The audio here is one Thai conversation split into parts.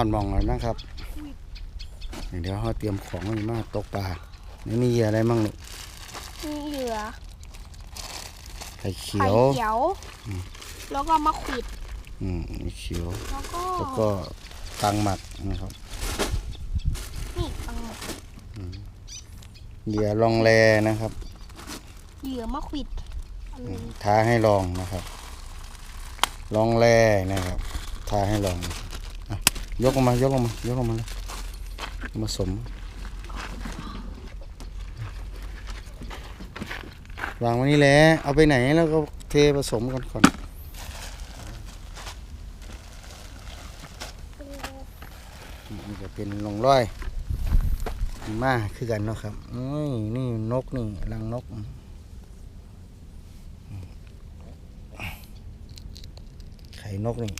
อนมองหน่อยนะครับ เดี๋ยวเขาเตรียมของไว้มาตกปลานี่มีเหยื่ออะไรมั่งลูกมีเหยื่อไข่เขีไข่ยว เขียว อืม แล้วก็มะขวิด อืมเขียว แล้วก็แล้วก็ตังหมักนะครับนี่ตังหมดเหยื่อลองแลนะครับเหยื่อมะขวิดอันอืนี้ท้าให้ลองนะครับ ลองแลนะครับท้าให้ลอง ยกออกมายกออกมายกออกมาเลยมาสมวางไว้นี่แหละเอาไปไหนแล้วก็เทผสมกันก่อนจะเป็นลงร้อยมาคือกันเนาะครับนี่นี่นกนี่รังนกไข่นกนี่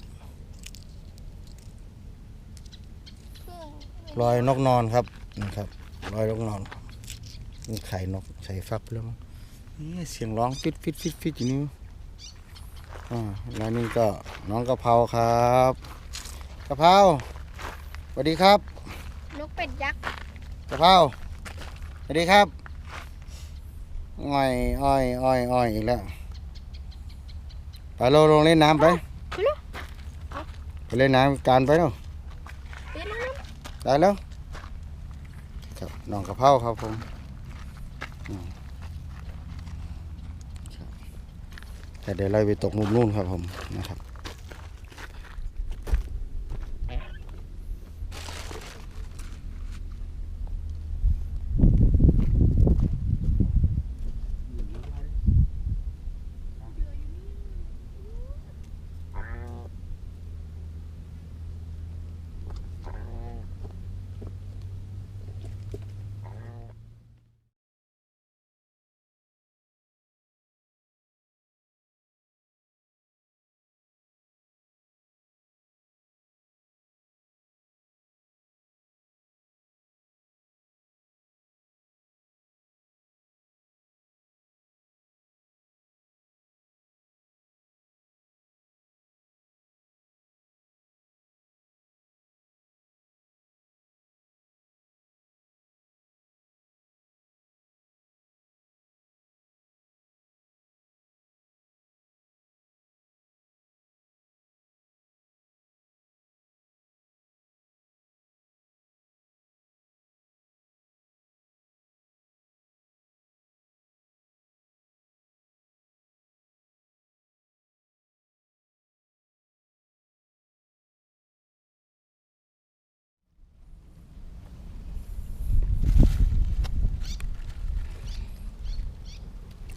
รอยนกนอนครับนะครับ รอยนกนอนนี่ไข่นกใส่ฟักแล้วมั้งนี่เสียงร้องฟิตฟิตฟิตฟิตอยู่นี่อ่าแล้วนี่ก็น้องกะเพราครับกะเพราสวัสดีครับนกเป็ดยักษ์กะเพราสวัสดีครับอ้อยอ้อยอ้อยอ้อยอีกแล้วไปเราลงเล่นน้ำไปไปเลยไปเล่นน้ำการไปเนาะเดี๋ยวนะ ได้แล้วครับน้องกระเพราครับผมแต่เดี๋ยวไล่ไปตกมุมนู่นครับผมนะครับ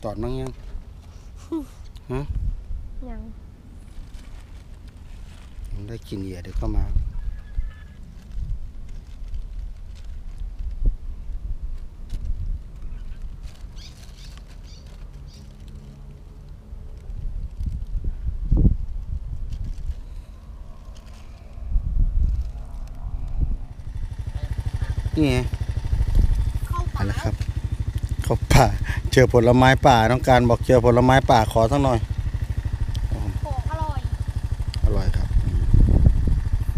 ตอดมั้งยังยังได้กินเหยื่อเดี๋ยวก็มา นี่ไง เข้า เอา ป่า ละครับ เขาป่า เจอผลไม้ป่าต้องการบอกเจอผลไม้ป่าขอสักหน่อยของอร่อย อร่อยครับอืม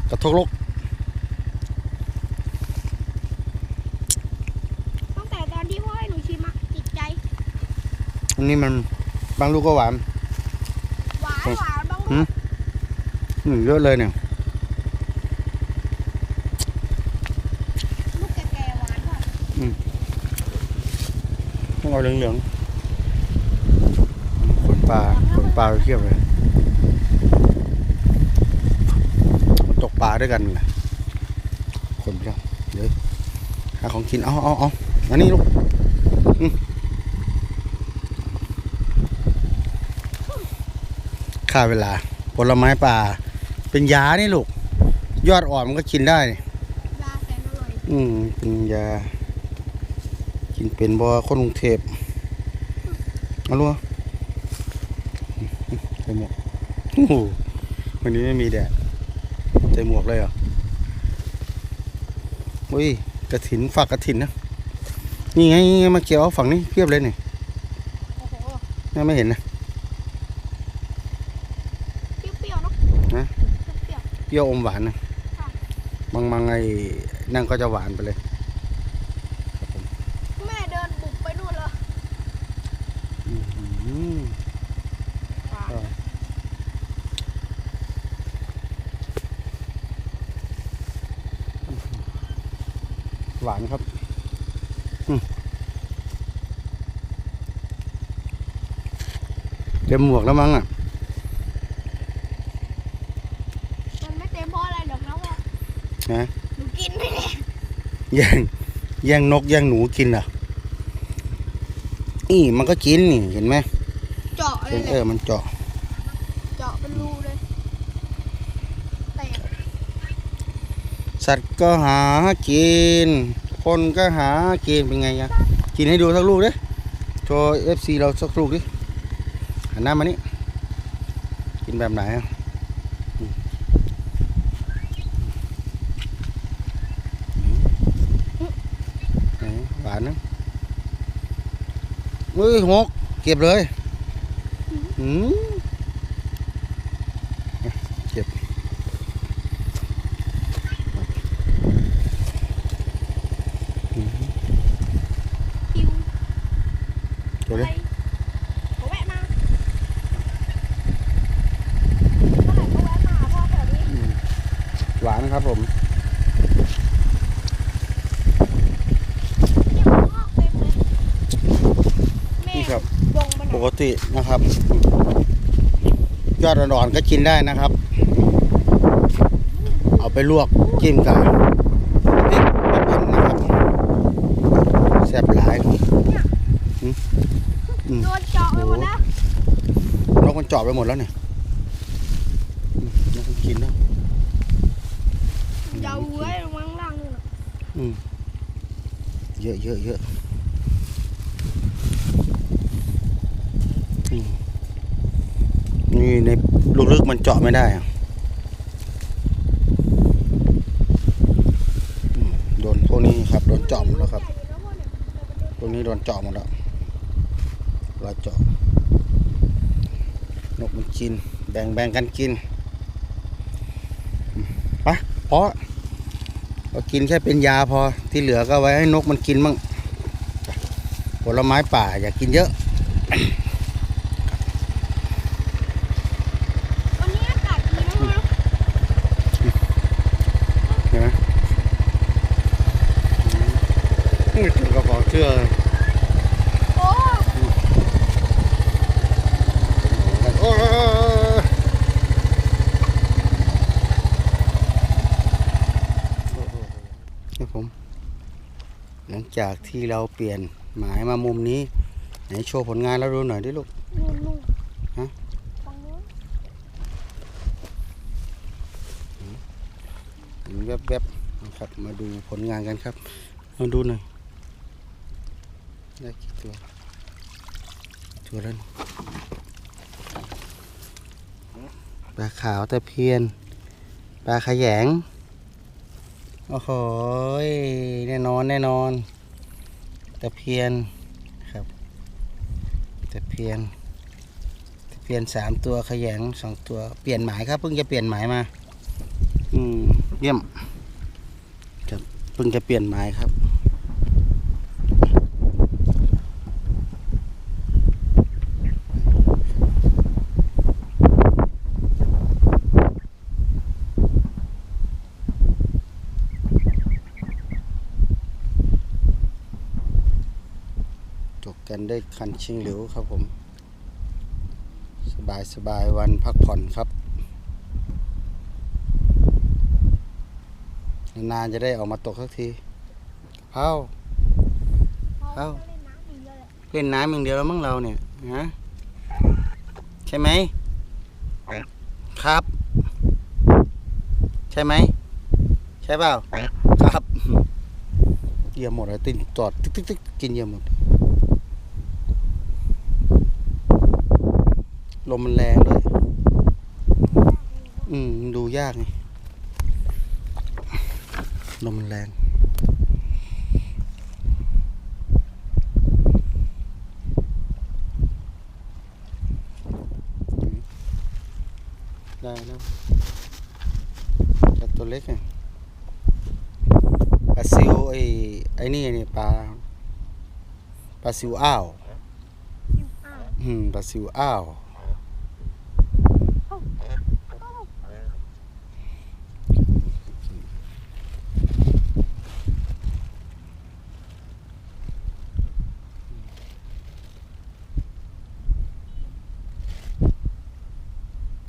กระทกลกตั้งแต่ตอนที่พ่อให้หนูชิมอะติดใจ อันนี้มันบางลูกก็หวาน หวานหวานบางหืมอืมเยอะเลยเนี่ย ลูกแก่ๆหวานกว่า ต้อง เอาเหลืองๆขนปลาขนปลาเทียบเลย ตกปลาด้วยกันแหละคนเดียวเดี๋ยวหาของกิน เอาเอาเอาอันนี้ลูกอืมค่าเวลา ผลไม้ป่า เป็นยานี่ลูก ยอดอ่อนมันก็กินได้นี่ยาแสนอร่อย อืม เป็นยา กินเป็นบ่คนกรุงเทพเอาลูกใส่หมวกโอ้โหวันนี้ไม่มีแดดใส่หมวกเลยเหรออุ้ยกระถินฝากกระถินนะ นี่ไงนี่ไงมาเกี่ยวเอาฝั่งนี้เพียบเลยนี่โอ้โหน่าไม่เห็นนะเปรี้ยวๆเนาะฮะเปรี้ยวเปรี้ยวอมหวานนะค่ะบางบางไอ้นั่นก็จะหวานไปเลย ๆแม่เดินบุกไปนู่นเลย อื้อ หือหวานหวานครับอืมเต็มหมวกแล้วมั้งอะมันไม่เต็มเพราะอะไรหรอกนะว่าฮะหนูกินไม่ได้แย่งแย่งนกแย่งหนูกินเหรอนี่มันก็กินนี่เห็นไหม เจาะเลเอยอแหเอละอมันเจาะ เจาะเป็นรูเลยแตกสัตว์ก็หากิน คนก็หากินเป็นไงอะกินให้ดูสักลูกดิโชว์เอฟซีเราสักลูกดิหันหน้ามานี่กินแบบไหนอะอืมไหนหวานนะเฮ้ยหกเก็บเลย อืมเก็บคิวเก็บอะไรเลยเขาแวะมาเมื่อไหร่ก็แวะมาหาพ่อแถวนี้หวานครับผม เนี่ยมันงอกเต็มเลยแม่ นี่ครับ ลงมาห ป น่อย ก ตินะครับ ยอดอ่อนๆก็กินได้นะครับ เอาไปลวกจิ้มกับพริกไปป่นนะครับแซ่บหลายอืมอืมโดนเจาะไปหมดแล้วนกมันเจาะไปหมดแล้วเนี่ยอืมนกมันกินแล้วเดาไว้ลงมาข้างล่างนู่นน่ะอืมเยอะเยอะเยอะอืมนี่ ในลูกลึกมันเจาะไม่ได้โดนพวกนี้ครับโดนเจาะหมดแล้วครับพ่อเนี่ยตรงนี้โดนเจาะหมดแล้วเราเจาะนกมันกิน แบ่งแบ่งกันกินอืมไปพอเรากินแค่เป็นยาพอที่เหลือก็ไว้ให้นกมันกินมั่งผลไม้ป่าอย่ากินเยอะ วันนี้อากาศดีนะพ่อนะ เห็นไหมอืม ถึงกระเป๋าเสื้อเลยโอ้โอ้ครับผม หลังจากที่เราเปลี่ยนหมายมามุมนี้ ไหนโชว์ผลงานเราดูหน่อยดิลูกฮะฝั่งนู้นเห็นแวบๆนะครับ มาดูผลงานกันครับ มาดูหน่อย ได้กี่ตัวตัวแล้วนปลาขาวตะเพียน ปลาขยง โอ้โห แน่นอนแน่นอน ตะเพียนครับ ตะเพียน ตะเพียนสามตัวขยงสองตัว เปลี่ยนหมายครับ เพิ่งจะเปลี่ยนหมายมา อืม เยี่ยมครับเพิ่งจะเปลี่ยนหมายครับ จบ กันได้วยคันชิงหลิวครับผม สบายสบายวันพักผ่อนครับ นานๆจะได้ออกมาตกสักทีเผาเพราะเอ้าว่าเล่นน้ำอย่างเดียวแหละเล่นน้ำอย่างเดียวแล้วมั้งเราเนี่ยฮะใช่ไหมครับ ใช่ไหมใช่เปล่าครับเหยี่ยมหมดเลยตินจอดตึ๊กตึ๊กตึ๊กกินเหยี่ยมหมด ลมมันแรงด้วย อืม ดูยากไงลมมันแรง ได้แล้วแต่ตัวเล็กไงปลาซิวไอ้ไอ้นี่นี่ปลาปลาซิวอ้าวอยู่อ่างอืมปลาซิวอ้าว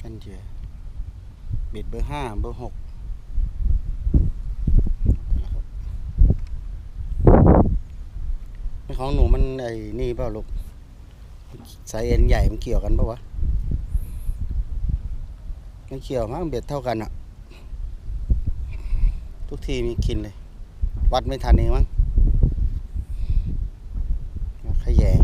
กันเยอะเบ็ดเบ อร์ห้าเบอร์หกของหนูมันไอ้นี่เปล่าลูกสายเอ็นใหญ่มันเกี่ยวกันปะวะไม่เกี่ยวมั้งเบ็ดเท่ากันอะทุกทีมีกินเลย วัดไม่ทันเองมั้งขยง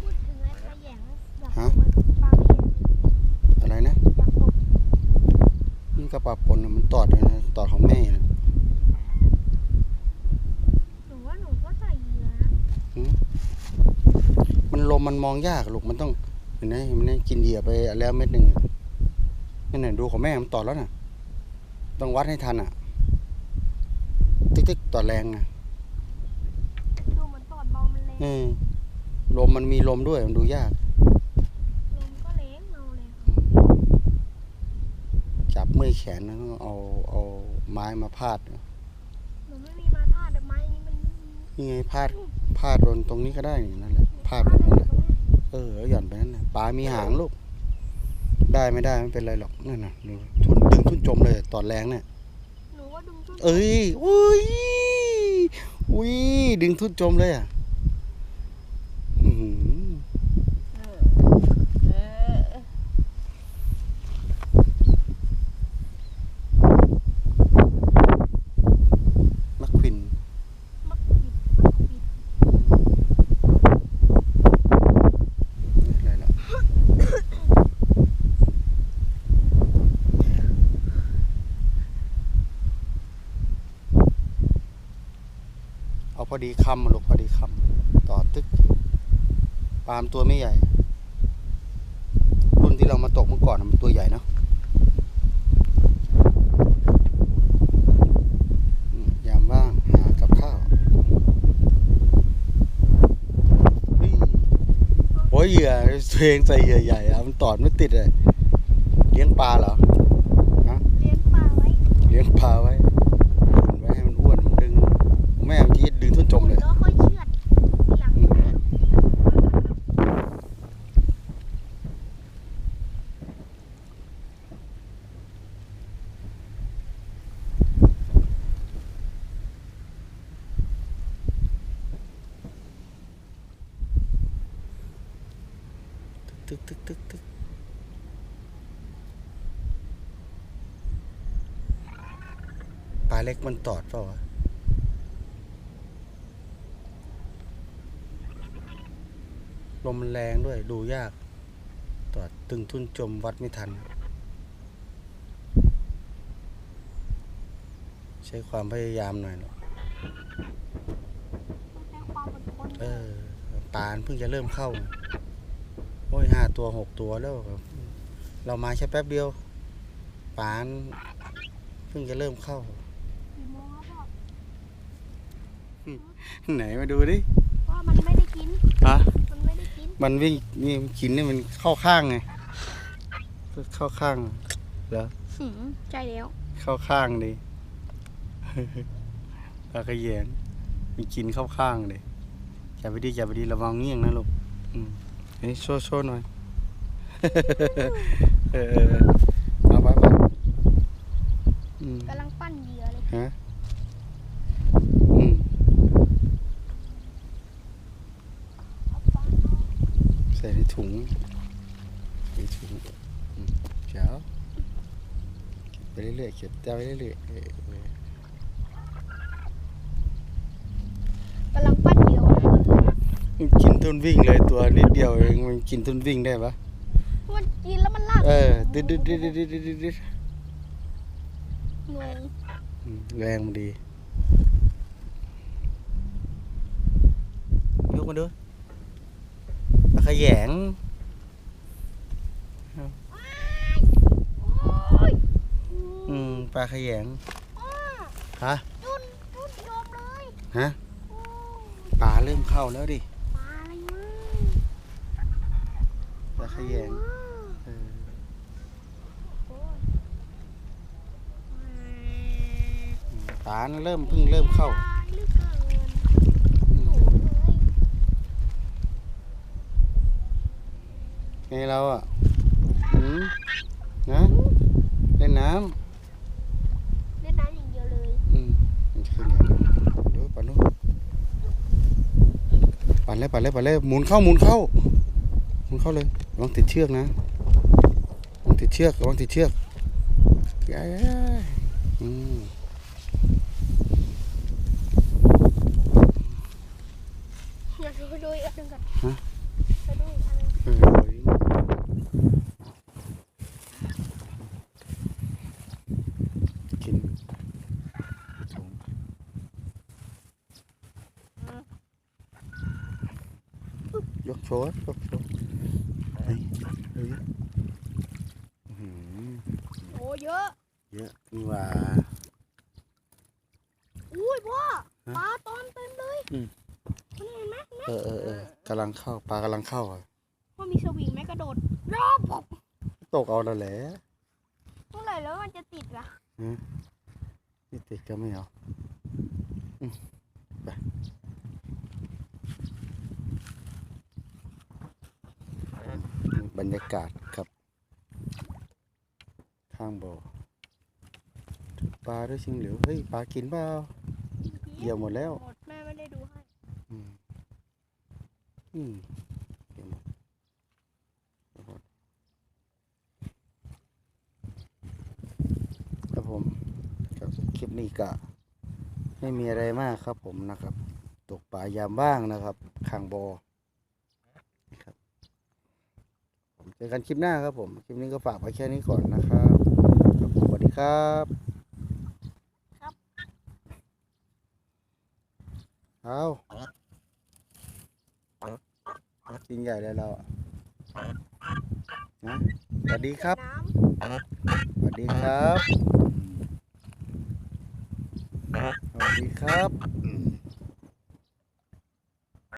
พูดถึงไอ้ขยงอยาก ฮะ ตกไหมปลาขยง อะไรนะ อยากตก นี่กระปลาปนน่ะมันตอดเลยนะตอดของแม่นะ หนูว่าหนูก็ใส่เหยื่อนะ มันลมมันม องยากลูกมันต้องเห็นไหมมันได้กินเหยื่อไปแล้วเม็ดหนึ่งอะนี่น่ะดูของแม่มันตอดแล้วน่ะ ต้องวัดให้ทันอะ ติ๊กติ๊กตอดแรงนะดูเหมือนตอดเบามันแรงเออลมมันมีลมด้วยมันดูยากลมก็แรงเงาเลยจับเมื่อยแขนนะต้องเอาเอาไม้มาพาดหนูไม่มีมาท่าแต่ไม้นี้มันนี่ไงพาดพาดบนตรงนี้ก็ได้นี่นั่นแหละพาดแบบนั้นแหละ เออแล้วหย่อนไปนั่นนะปลามีหางลูก ได้ไม่ได้ไม่เป็นไรหรอกนั่นน่ะดูทุนดึงทุนจมเลยตอดแรงเนี่ยหนูว่าดึงชุดเอ้ยอุ้ยอุ้ยดึงทุนจมเลยอะอื้อหือมักควิน มักบิดมักบิด อะไรหรอกเอาพอ ดีคำมาลูกพอดีคำต่อตึกปลามตัวไม่ใหญ่ รุ่นที่เรามาตกเมื่อก่อนน่ะมันตัวใหญ่เนาะอืมยามว่างหากับข้าวนี่โอ้ยเหยื่อตัวเองใส่เหยื่อใหญ่อะมันตอดไม่ติดเลยเลี้ยงปลาเหรอเลี้ยงปลาไว้เลี้ยงปลาไว้ขุนไว้ให้มันอ้วนมันดึง แม่เมื่อกี้ดึงทุ่นจมเลยตึกตึกตึกตึกปลาเล็กมันตอดเปล่าวะ ลมมันแรงด้วยดูยากตอดตึงทุ่นจมวัดไม่ทัน ใช้ความพยายามหน่อยหรอเออปานเพิ่งจะเริ่มเข้า โอ้ยห้าตัวหกตัวแล้วเรามาใช่แป๊บเดียว ปานเพิ่งจะเริ่มเข้า ไหนมาดูดิว่ามันไม่ได้กินฮะ มันไม่ได้กินมันวิ่งนี่มันกินนี่มันเข้าข้างไงเข้าข้างเหรอหืมใช่แล้ว เข้าข้างดิปลากระแยงมันกินเข้าข้างเลยจับไปดีจับไปดีระวังเงี้ยงนะลูกอืมเฮ้ยโชว์โชว์หน่อย เออ ไปเรื่อยๆเข็ยแต้วไปเรื่อยๆกำลังปั้นเดียวมันกินทุนวิ่งเลยตัวนิดเดียวเองมันกินทุนวิ่งได้ปะมันกินแล้วมันลากเออดืดดืดดืดดืดดืดแรงมันดียกมาดูขยง ปลาขยงอ้าฮะจุนจุนโยมเลยฮะโอ้ยปลาเริ่มเข้าแล้วดิปลาอะไรวะปลาขยงเออโอ้ยอืมปลาน่ะเริ่มเพิ่งเริ่มเข้าปลาลึกเกินอืมโอ้ยไงเราอะหืมนะเล่นน้เล่นน้ำอย่างเดียวเลยำอืมมันจะขึ้นไงดูปั่นดู ปั่นเลยปั่นเลยปั่นเลยหมุนเข้าหมุนเข้าหมุนเข้าเลยระวังติดเชือกนะระวังติดเชือกระวังติดเชือกย้ายๆอืมอยากดูดูอีกอันหนึงก่อนฮะ ไปดูอีกอันหนึง เออกินถุงยกโชว์ยกโชว์เฮ้ยเฮ้ยอื้อหือ โอ้เยอะ เยอะนี่หว่า อุ้ยพ่อ ฮะ ปลาตอนเต็มเลย อืม มันเห็นไหม เออเออเออกำลังเข้าปลากำลังเข้าอะว่ามีสวิงไหมกระโดดรอบบอกตกเอาแล้วแหละเมื่อไหร่แล้วมันจะติดล่ะนี่ติดก็ไม่เอาอืมไปบรรยากาศครับ ข้างบ่อถูกปลาด้วยชิงเหลียวเฮ้ยปลากินเปล่าเหยี่ยวหมดแล้ว หมดแม่ไม่ได้ดูให้ อืม อืมเดี๋ยวหมดเดี๋ยวหมดครับผมครับคลิปนี้ก็ไม่มีอะไรมากครับผมนะครับ ตกปลายามว่างนะครับข้างบอ่อครับผมเจอกันคลิปหน้าครับผมคลิปนี้ก็ฝากไว้แค่นี้ก่อนนะครับครับผมสวัสดีครับเอา กินใหญ่เลยเราอะนะสวัสดีครับน้สวัสดีครับ สวัสดีครับอืม